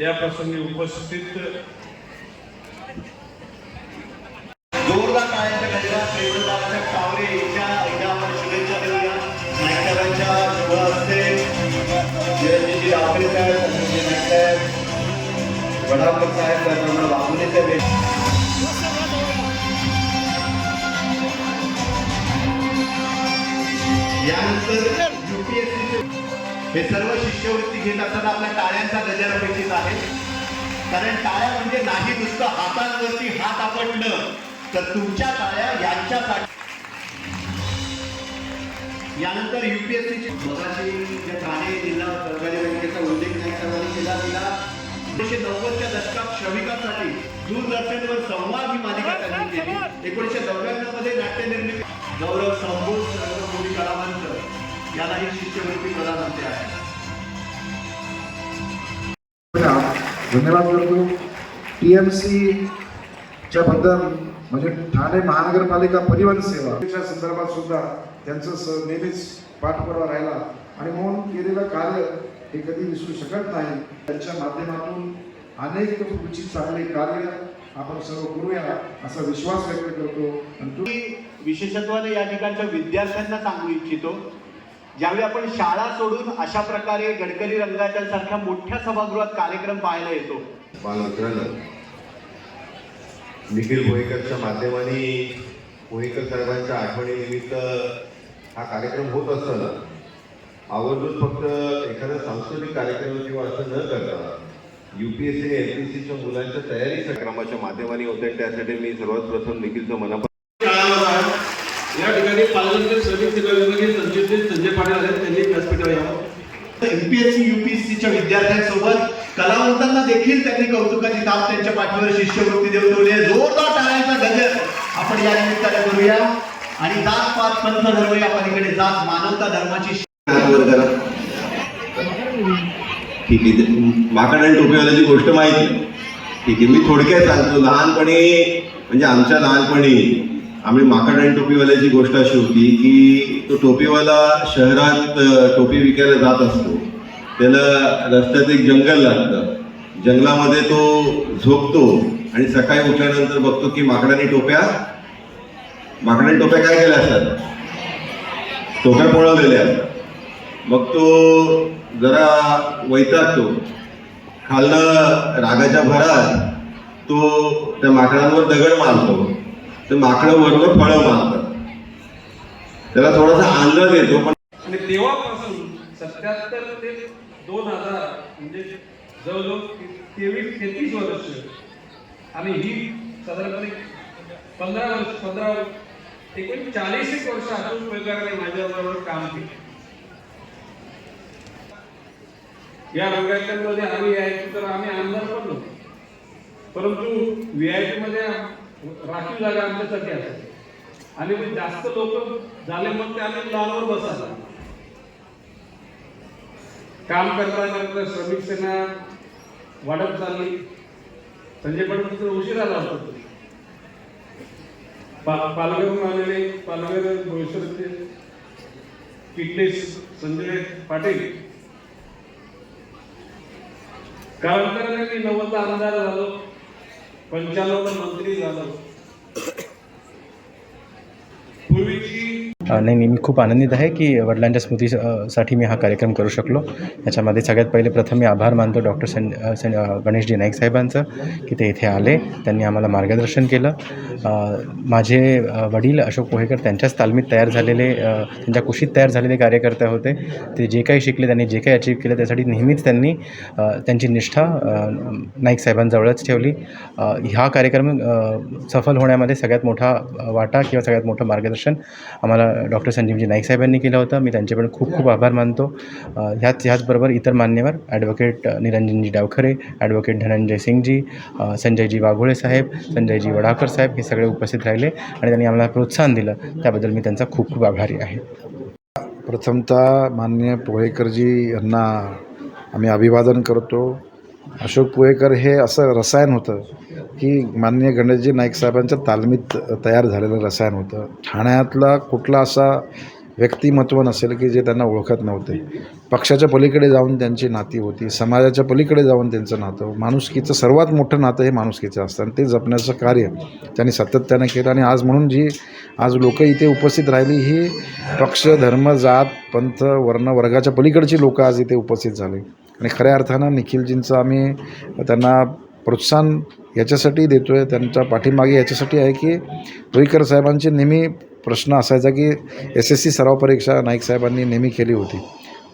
या प्रसंगी उपस्थित जोरदार टाळ्यांच्या गजरात प्रेमदाराच्या कावरे यांच्या एकदा आपण शुभेच्छा देऊया. शुभ हस्ते चिरंजीवी साहेब संजय नाईक साहेब साहेब बाबुले साहेब हे सर्व शिष्यवृत्ती घेत असताना आपल्या टाळ्यांचा गजर अपेक्षित आहे. कारण टाळ्या म्हणजे नाही नुसतं हातांवरती हात आपटणं. तर तुमच्या टाळ्या यांच्यासाठी यानंतर युपीएससीची मगाशी जे ठाणे जिल्हा सहकारी बँकेचा उल्लेख नाही सर्वांनी केला तिला एकोणीसशे नव्वदच्या दशकात श्रमिकांसाठी दूरदर्शनवर संवाद ही मालिका त्यांनी केली. एकोणीसशे नव्याण्णवमध्ये नाट्य निर्मिती गौरव संबोध सर्व सर्वभूमी कलावंत. यालाही शिष्यवृत्ती प्रदान होते आहे. धन्यवाद करतो टी एम सीच्या बद्दल म्हणजे ठाणे महानगरपालिका परिवहन सेवा संदर्भात सुद्धा त्यांचं स नेहमीच पाठपुरावा राहिला. आणि म्हणून केलेलं कार्य हे कधी विसरू शकत नाही. त्यांच्या माध्यमातून अनेक पुढची चांगले कार्य आपण सर्व करूया असा विश्वास व्यक्त करतो. आणि तो मी विशेषत्वाने या ठिकाणच्या विद्यार्थ्यांना सांगू इच्छितो ज्यावेळी आपण शाळा सोडून अशा प्रकारे गडकरी रंगाच्या सारख्या मोठ्या सभागृहात कार्यक्रम पाहायला येतो. निखिल भोईकरच्या माध्यमाने भोईकर साहेबांच्या आठवणीनिमित्त हा कार्यक्रम होत असताना आवर्जून फक्त एखादा सांस्कृतिक कार्यक्रम किंवा असं न करता U P S C L P सीच्या मुलांच्या तयारी कार्यक्रमाच्या माध्यमाने होते त्यासाठी मी सर्वात प्रथम निखिलचं मनापासून ठिकाणी पालघरचे श्रमिक सेवा विभागीय संचिव संजय पाटील आहेत त्यांनी व्यासपीठावर यावं. एमपीएससी युपीएससीच्या विद्यार्थ्यांसोबत कलावंतांना देखील त्यांनी कौतुकाची ताप त्यांच्या पाठीवर शिष्यवृत्ती देऊन ठेवली आहे. जोरदार टाळ्यांचा गजर. आपण या निमित्ताने करूया आणि जात पात पंथ धर्म या पलीकडे जात मानवता धर्माची ठीक आहे. माकड आणि टोपीवाल्याची गोष्ट माहिती. ठीक आहे. मी थोडक्यात सांगतो. लहानपणी म्हणजे आमच्या लहानपणी आम्ही माकड आणि टोपीवाल्याची गोष्ट अशी होती की तो टोपीवाला शहरात टोपी विकायला जात असतो. त्याला रस्त्यात एक जंगल लागतं. जंगलामध्ये तो झोपतो आणि सकाळी उठल्यानंतर बघतो की माकडाने टोप्या माकडाने टोप्या काय केल्या असतात? टोप्या पळवलेल्या. असतात मग तो जरा वैतागतो खालनं रागाच्या भरात तो त्या माकडांवर दगड मारतो. तर माकडं बरोबर फळं मागतात त्याला थोडासा आनंद येतो पण आणि तेव्हापासून सत्याहत्तर ते दोन हजार म्हणजे जवळजवळ तेवीस तेहतीस वर्ष. आणि ही साधारणपणे पंधरा वर्ष पंधरा एकूण चाळीस एक वर्ष अतुल पैकाराने माझ्याबरोबर काम केले. या रंगायच्यांमध्ये आम्ही यायचो तर आम्ही आमदार पण नव्हतो परंतु व्ही आय पी मध्ये राखीव जागा आमच्यासाठी असायची आणि मग जास्त लोक झाले मग ते आम्ही लॉनवर बसायला. काम करता करता श्रमिक सेना वाढत चालली. संजय पाटील उशीर आला होता. पा- पालघरहून आलेले पालघर भोईसरचे फिटनेस संजय पाटील. कालांतराने मी नव्वदला आमदार झालो. पंच्याण्णवला मंत्री झालो. पूर्वीची नाही नाही मी खूप आनंदित आहे की वडिलांच्या स्मृतीसाठी मी हा कार्यक्रम करू शकलो. याच्यामध्ये सगळ्यात पहिले प्रथम मी आभार मानतो डॉक्टर सं सं गणेशजी नाईक साहेबांचं की ते इथे आले. त्यांनी आम्हाला मार्गदर्शन केलं. माझे वडील अशोक पोहेकर त्यांच्याच तालमीत तयार झालेले त्यांच्या कुशीत तयार झालेले कार्यकर्ते होते. ते जे काही शिकले त्यांनी जे काही अचीव केलं त्यासाठी नेहमीच त्यांनी त्यांची निष्ठा नाईक साहेबांजवळच ठेवली. हा ह्या कार्यक्रम सफल होण्यामध्ये सगळ्यात मोठा वाटा किंवा सगळ्यात मोठं मार्गदर्शन आम्हाला डॉक्टर संजीवजी नाईक साहेबांनी केलं होतं. मी त्यांचे पण खूप खूप आभार मानतो. ह्याच ह्याचबरोबर इतर मान्यवर ॲडव्होकेट निरंजनजी डावखरे ॲडव्होकेट धनंजय सिंगजी संजयजी वाघोळे साहेब संजयजी वडाकर साहेब हे सगळे उपस्थित राहिले आणि त्यांनी आम्हाला प्रोत्साहन दिलं. त्याबद्दल मी त्यांचा खूप खूप आभारी आहे. प्रथमतः मान्य पोहेकरजी यांना आम्ही अभिवादन करतो. अशोक पुळेकर हे असं रसायन होतं की माननीय गणेशजी नाईक साहेबांच्या तालमीत तयार झालेलं रसायन होतं. ठाण्यातला कुठला असा व्यक्तिमत्व नसेल की जे त्यांना ओळखत नव्हते. पक्षाच्या पलीकडे जाऊन त्यांची नाती होती समाजाच्या पलीकडे जाऊन त्यांचं नातं माणुसकीचं सर्वात मोठं नातं हे माणुसकीचं असतं आणि ते जपण्याचं कार्य त्यांनी सातत्यानं केलं आणि आज म्हणून जी आज लोकं इथे उपस्थित राहिली ही पक्ष धर्म जात पंथ वर्ण वर्गाच्या पलीकडची लोकं आज इथे उपस्थित झाली. आणि खऱ्या अर्थानं निखिलजींचं आम्ही त्यांना प्रोत्साहन याच्यासाठी देतो आहे त्यांच्या पाठीमागे याच्यासाठी आहे की रुईकर साहेबांचे नेहमी प्रश्न असायचा की एस एस सी सराव परीक्षा नाईक साहेबांनी नेहमी केली होती.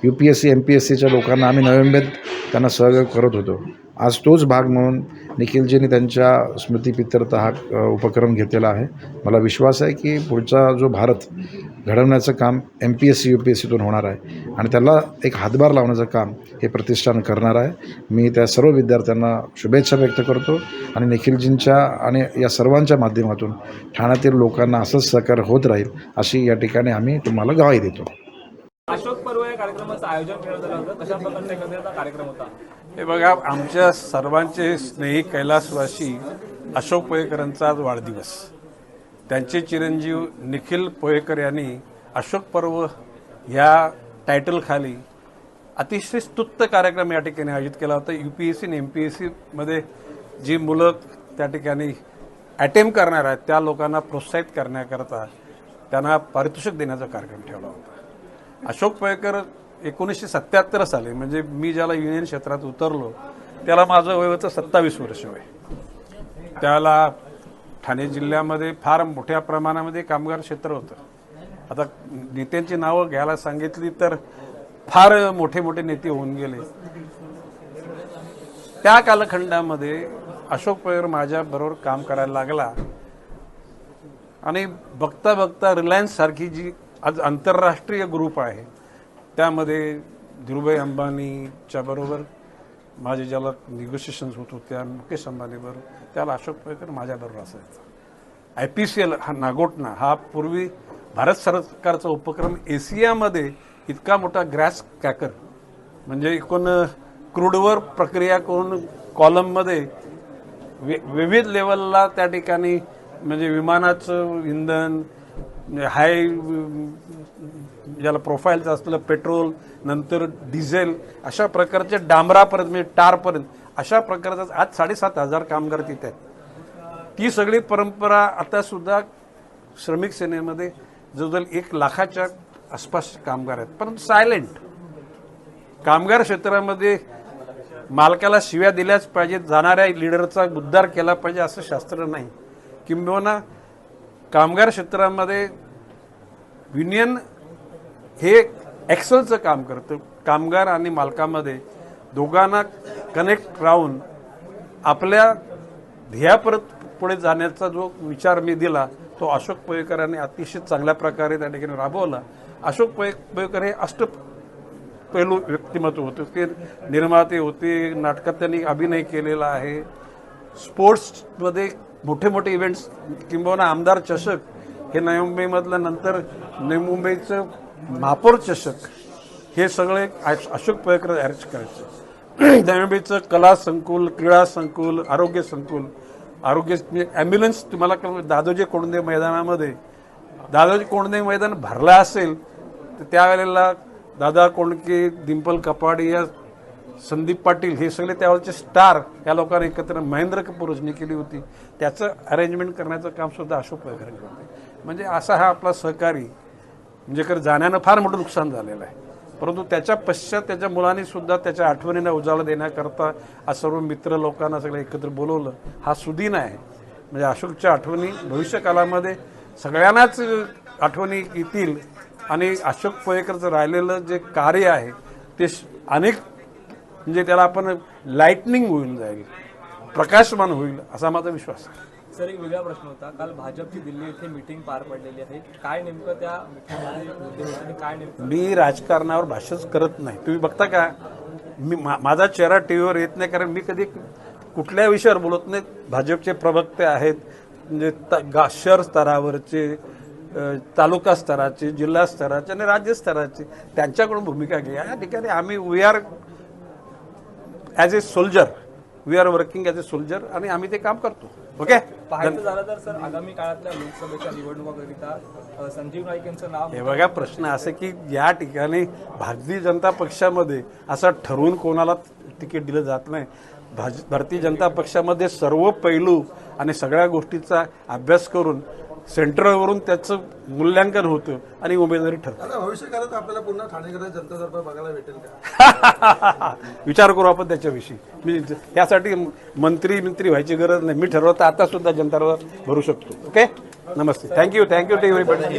U P S C M P S सीच्या लोकांना आम्ही नोव्हेंबर त्यांना सहयोग करत होतो. आज तोच भाग म्हणून निखिलजींनी त्यांच्या स्मृतीपित्यर्थ हा उपक्रम घेतलेला आहे. मला विश्वास आहे की पुढचा जो भारत घडवण्याचं काम M P S C U P S सीतून होणार आहे आणि त्याला एक हातभार लावण्याचं काम हे प्रतिष्ठान करणार आहे. मी त्या सर्व विद्यार्थ्यांना शुभेच्छा व्यक्त करतो आणि निखिलजींच्या आणि या सर्वांच्या माध्यमातून ठाण्यातील लोकांना असंच सहकार्य होत राहील अशी या ठिकाणी आम्ही तुम्हाला गवाही देतो. अशोक पर्व या कार्यक्रमाचं आयोजन होतं. कशा प्रकारचा कार्यक्रम होता? हे बघा आमच्या सर्वांचे स्नेही कैलासवासी अशोक पोहेकरांचा आज वाढदिवस. त्यांचे चिरंजीव निखिल पोहेकर यांनी अशोक पर्व ह्या टायटलखाली अतिशय स्तुत्त कार्यक्रम या ठिकाणी आयोजित केला होता. यू पी एस सी आणि एम पी एस सीमध्ये जी मुलं त्या ठिकाणी अटेम्प करणार आहेत त्या लोकांना प्रोत्साहित करण्याकरता त्यांना पारितोषिक देण्याचा कार्यक्रम ठेवला होता. अशोक पयकर एकोणीसशे सत्याहत्तर साली म्हणजे मी ज्याला युनियन क्षेत्रात उतरलो त्याला माझं वय होतं सत्तावीस वर्ष वय. त्याला ठाणे जिल्ह्यामध्ये फार मोठ्या प्रमाणामध्ये कामगार क्षेत्र होतं. आता नेत्यांची नावं घ्यायला सांगितली तर फार मोठे मोठे नेते होऊन गेले. त्या कालखंडामध्ये अशोक पवार माझ्याबरोबर काम करायला लागला. आणि बघता बघता रिलायन्स सारखी जी आज आंतरराष्ट्रीय ग्रुप आहे. त्यामध्ये धीरुभाई अंबानीच्या बरोबर माझे ज्याला निगोशिएशन्स होत होत्या मुकेश अंबानीबरोबर त्याला अशोक पेकर माझ्याबरोबर असायचा. आय पी सी एल हा नागोटना हा पूर्वी भारत सरकारचा उपक्रम एशियामध्ये इतका मोठा ग्रॅस कॅकर म्हणजे एकूण क्रूडवर प्रक्रिया करून कॉलममध्ये वे विविध लेवलला त्या ठिकाणी म्हणजे विमानाचं इंधन हाय ज्याला प्रोफाईलचं असलेलं पेट्रोल नंतर डिझेल अशा प्रकारच्या डांबरापर्यंत म्हणजे टारपर्यंत अशा प्रकारचं आज साडेसात हजार कामगार तिथे आहेत. ती सगळी परंपरा आता सुद्धा श्रमिक सेनेमध्ये जवळजवळ एक लाखाच्या आसपास कामगार आहेत. परंतु सायलेंट कामगार क्षेत्रामध्ये मालकाला शिव्या दिल्याच पाहिजेत जाणाऱ्या लिडरचा उद्धार केला पाहिजे असं शास्त्र नाही. किंबहुना कामगार क्षेत्रामध्ये युनियन हे एक्सलचं काम करतं. कामगार आणि मालकामध्ये दोघांना कनेक्ट राहून आपल्या ध्येयापरत पुढे जाण्याचा जो विचार मी दिला तो अशोक पोयकरांनी अतिशय चांगल्या प्रकारे त्या ठिकाणी राबवला. अशोक पोय पोयकर हे अष्ट पैलू व्यक्तिमत्व होते. ते निर्माते होते नाटकात त्यांनी अभिनय केलेला आहे. स्पोर्ट्समध्ये मोठे मोठे इव्हेंट्स किंबहुना आमदार चषक हे नवी मुंबईमधलं नंतर नवी मुंबईचं महापौर चषक हे सगळे अशोक पयकर अरेंज करायचे. नवी मुंबईचं कला संकुल क्रीडा संकुल आरोग्य संकुल आरोग्य म्हणजे ॲम्ब्युलन्स तुम्हाला म्हणजे दादोजी कोंडदेव मैदानामध्ये. दादाजी कोंडदेव मैदान भरलं असेल तर त्यावेळेला दादा कोंडके डिंपल कपाडी या संदीप पाटील हे सगळे त्यावेळेचे स्टार या लोकांनी एकत्र महेंद्र कपूरजनी केली होती. त्याचं अरेंजमेंट करण्याचं काम सुद्धा अशोक वगैरे करते म्हणजे असा हा आपला सहकारी म्हणजे खरं जाण्यानं फार मोठं नुकसान झालेलं आहे. परंतु त्याच्या पश्चात त्याच्या मुलांनी सुद्धा त्याच्या आठवणींना उजाळा देण्याकरता आज सर्व मित्र लोकांना सगळं एकत्र बोलवलं. हा सुदिन आहे. म्हणजे अशोकच्या आठवणी भविष्यकालामध्ये सगळ्यांनाच आठवणी येतील आणि अशोक पोयेकरचं राहिलेलं जे कार्य आहे ते अनेक म्हणजे त्याला आपण लाईटनिंग होऊन जाईल. प्रकाशमान होईल असा माझा विश्वास आहे. सर एक वेगळा प्रश्न होता. काल भाजपची दिल्ली येथे मीटिंग पार पडलेली आहे. काय नेमकं त्या काय नेमकं? मी राजकारणावर भाष्यच करत नाही. तुम्ही बघता का? मी मा- माझा चेहरा टी व्हीवर येत नाही कारण मी कधी कुठल्या विषयावर बोलत नाही. भाजपचे प्रवक्ते आहेत. म्हणजे गा- शहर स्तरावरचे तालुका स्तराचे जिल्हा स्तराचे आणि राज्य स्तराचे त्यांच्याकडून भूमिका घ्या. या ठिकाणी आम्ही we are as a soldier we are working as a soldier आणि आम्ही ते काम करतो. ओके पाहायचं झालं तर सर आगामी काळातल्या लोकसभेच्या निवडणुकाकरिता अ, संजीव नाईक यांचं नाव हे बघा प्रश्न असे की या ठिकाणी भारतीय जनता पक्षामध्ये असं ठरवून कोणाला तिकीट दिलं जात नाही. भाज भारतीय जनता पक्षामध्ये सर्व पैलू आणि सगळ्या गोष्टीचा अभ्यास करून सेंट्रलवरून त्याचं मूल्यांकन होतं आणि उमेदवारी ठरते. भविष्यकाळात आपल्याला पुन्हा ठाणेकरात जनता दरबार बघायला भेटेल का? विचार करू आपण त्याच्याविषयी. मी त्यासाठी मंत्री मंत्री व्हायची गरज नाही. मी ठरवतं आता सुद्धा जनतावर भरू शकतो. Okay? Namaste. Thank you thank you to everybody